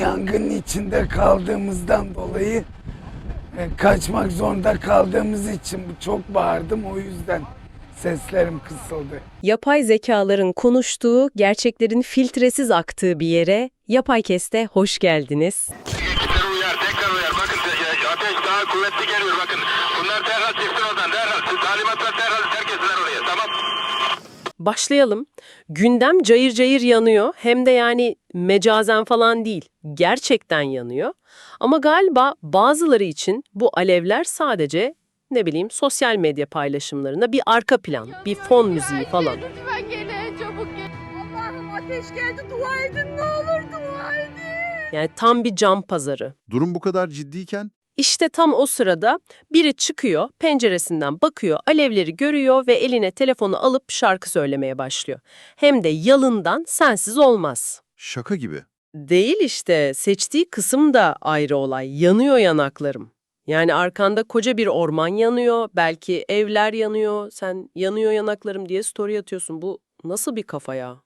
yangının içinde kaldığımızdan dolayı e, kaçmak zorunda kaldığımız için çok bağırdım o yüzden seslerim kısıldı. Yapay zekaların konuştuğu, gerçeklerin filtresiz aktığı bir yere Yapay Kest'e hoş geldiniz. Tekrar uyar, tekrar uyar. Bakın ateş daha kuvvetli geliyor. Bakın Başlayalım. Gündem cayır cayır yanıyor. Hem de yani mecazen falan değil, gerçekten yanıyor. Ama galiba bazıları için bu alevler sadece ne bileyim sosyal medya paylaşımlarında bir arka plan, bir fon müziği falan. Lütfen gelin çabuk gelin. Allah'ım ateş geldi dua edin ne olur dua edin. Yani tam bir cam pazarı. Durum bu kadar ciddiyken İşte tam o sırada biri çıkıyor, penceresinden bakıyor, alevleri görüyor ve eline telefonu alıp şarkı söylemeye başlıyor. Hem de yalından sensiz olmaz. şaka gibi. Değil işte, seçtiği kısım da ayrı olay. Yanıyor yanaklarım. Yani arkanda koca bir orman yanıyor, belki evler yanıyor, sen yanıyor yanaklarım diye story atıyorsun. Bu nasıl bir kafa ya?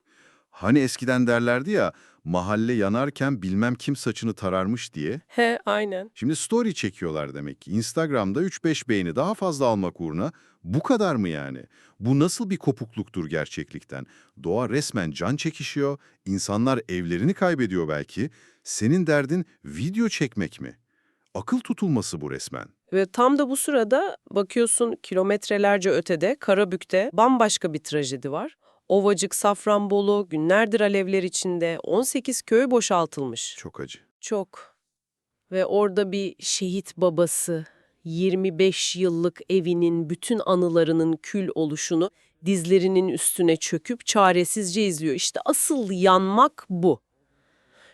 Hani eskiden derlerdi ya mahalle yanarken bilmem kim saçını tararmış diye. He, aynen. Şimdi story çekiyorlar demek ki. Instagram'da 3-5 beğeni daha fazla almak uğruna bu kadar mı yani? Bu nasıl bir kopukluktur gerçeklikten? Doğa resmen can çekişiyor, insanlar evlerini kaybediyor belki. Senin derdin video çekmek mi? Akıl tutulması bu resmen. Ve tam da bu sırada bakıyorsun kilometrelerce ötede, Karabük'te bambaşka bir trajedi var. Ovacık, Safranbolu günlerdir alevler içinde 18 köy boşaltılmış. Çok acı. Çok. Ve orada bir şehit babası 25 yıllık evinin bütün anılarının kül oluşunu dizlerinin üstüne çöküp çaresizce izliyor. İşte asıl yanmak bu.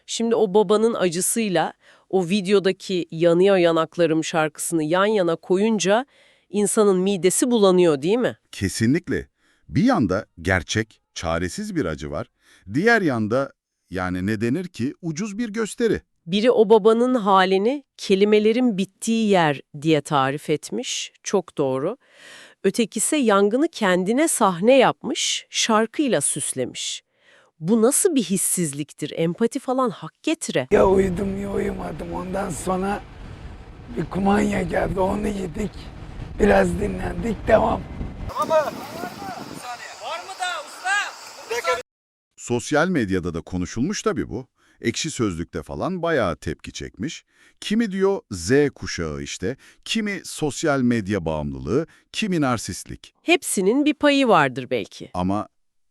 Şimdi o babanın acısıyla o videodaki yanıyor yanaklarım şarkısını yan yana koyunca insanın midesi bulanıyor değil mi? Kesinlikle. Bir yanda gerçek, çaresiz bir acı var. Diğer yanda yani ne denir ki ucuz bir gösteri. Biri o babanın halini kelimelerin bittiği yer diye tarif etmiş. Çok doğru. Ötekisi yangını kendine sahne yapmış, şarkıyla süslemiş. Bu nasıl bir hissizliktir? Empati falan hak getire. Ya uyudum ya uyumadım ondan sonra bir kumanya geldi onu yedik. Biraz dinlendik devam. Sosyal medyada da konuşulmuş tabii bu. Ekşi Sözlük'te falan bayağı tepki çekmiş. Kimi diyor Z kuşağı işte, kimi sosyal medya bağımlılığı, kimi narsistlik. Hepsinin bir payı vardır belki. Ama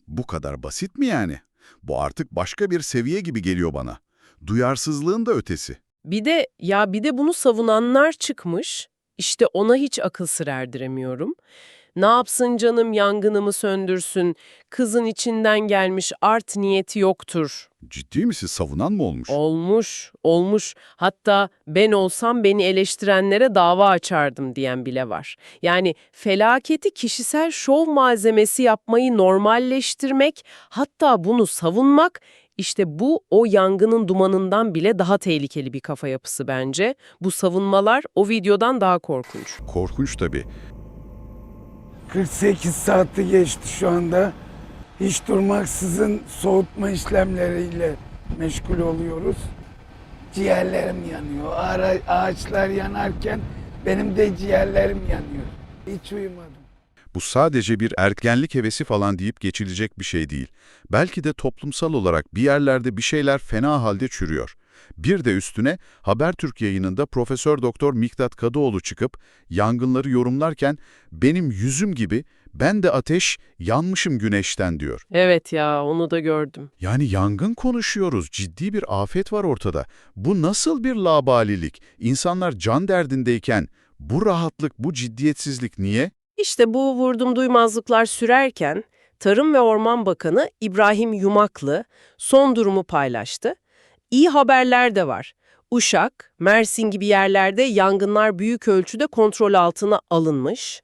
bu kadar basit mi yani? Bu artık başka bir seviye gibi geliyor bana. Duyarsızlığın da ötesi. Bir de ya bir de bunu savunanlar çıkmış. İşte ona hiç akıl sır erdiremiyorum. Ne yapsın canım yangınımı söndürsün, kızın içinden gelmiş art niyeti yoktur. Ciddi misin? Savunan mı olmuş? Olmuş, olmuş. Hatta ben olsam beni eleştirenlere dava açardım diyen bile var. Yani felaketi kişisel şov malzemesi yapmayı normalleştirmek, hatta bunu savunmak, işte bu o yangının dumanından bile daha tehlikeli bir kafa yapısı bence. Bu savunmalar o videodan daha korkunç. Korkunç tabii. 48 saati geçti şu anda. Hiç durmaksızın soğutma işlemleriyle meşgul oluyoruz. Ciğerlerim yanıyor. Ara, ağaçlar yanarken benim de ciğerlerim yanıyor. Hiç uyumadım. Bu sadece bir ergenlik hevesi falan deyip geçilecek bir şey değil. Belki de toplumsal olarak bir yerlerde bir şeyler fena halde çürüyor. Bir de üstüne Habertürk yayınında Profesör Doktor Miktat Kadıoğlu çıkıp yangınları yorumlarken benim yüzüm gibi ben de ateş yanmışım güneşten diyor. Evet ya onu da gördüm. Yani yangın konuşuyoruz, ciddi bir afet var ortada. Bu nasıl bir labalilik? İnsanlar can derdindeyken bu rahatlık, bu ciddiyetsizlik niye? İşte bu vurdum duymazlıklar sürerken Tarım ve Orman Bakanı İbrahim Yumaklı son durumu paylaştı. İyi haberler de var. Uşak, Mersin gibi yerlerde yangınlar büyük ölçüde kontrol altına alınmış.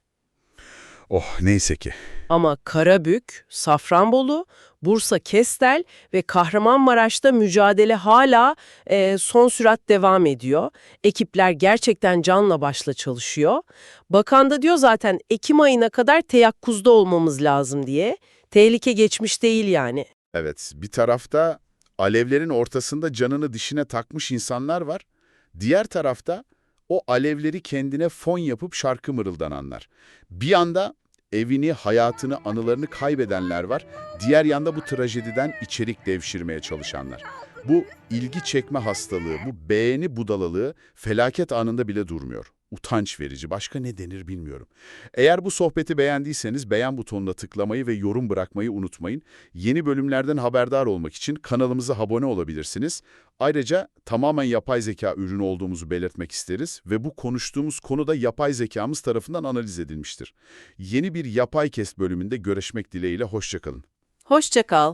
Oh neyse ki. Ama Karabük, Safranbolu, Bursa Kestel ve Kahramanmaraş'ta mücadele hala e, son sürat devam ediyor. Ekipler gerçekten canla başla çalışıyor. Bakan da diyor zaten Ekim ayına kadar teyakkuzda olmamız lazım diye. Tehlike geçmiş değil yani. Evet, bir tarafta alevlerin ortasında canını dişine takmış insanlar var. Diğer tarafta o alevleri kendine fon yapıp şarkı mırıldananlar. Bir yanda evini, hayatını, anılarını kaybedenler var. Diğer yanda bu trajediden içerik devşirmeye çalışanlar. Bu ilgi çekme hastalığı, bu beğeni budalalığı felaket anında bile durmuyor. Utanç verici, başka ne denir bilmiyorum. Eğer bu sohbeti beğendiyseniz beğen butonuna tıklamayı ve yorum bırakmayı unutmayın. Yeni bölümlerden haberdar olmak için kanalımıza abone olabilirsiniz. Ayrıca tamamen yapay zeka ürünü olduğumuzu belirtmek isteriz ve bu konuştuğumuz konu da yapay zekamız tarafından analiz edilmiştir. Yeni bir Yapay Kes bölümünde görüşmek dileğiyle hoşçakalın. Hoşça kal.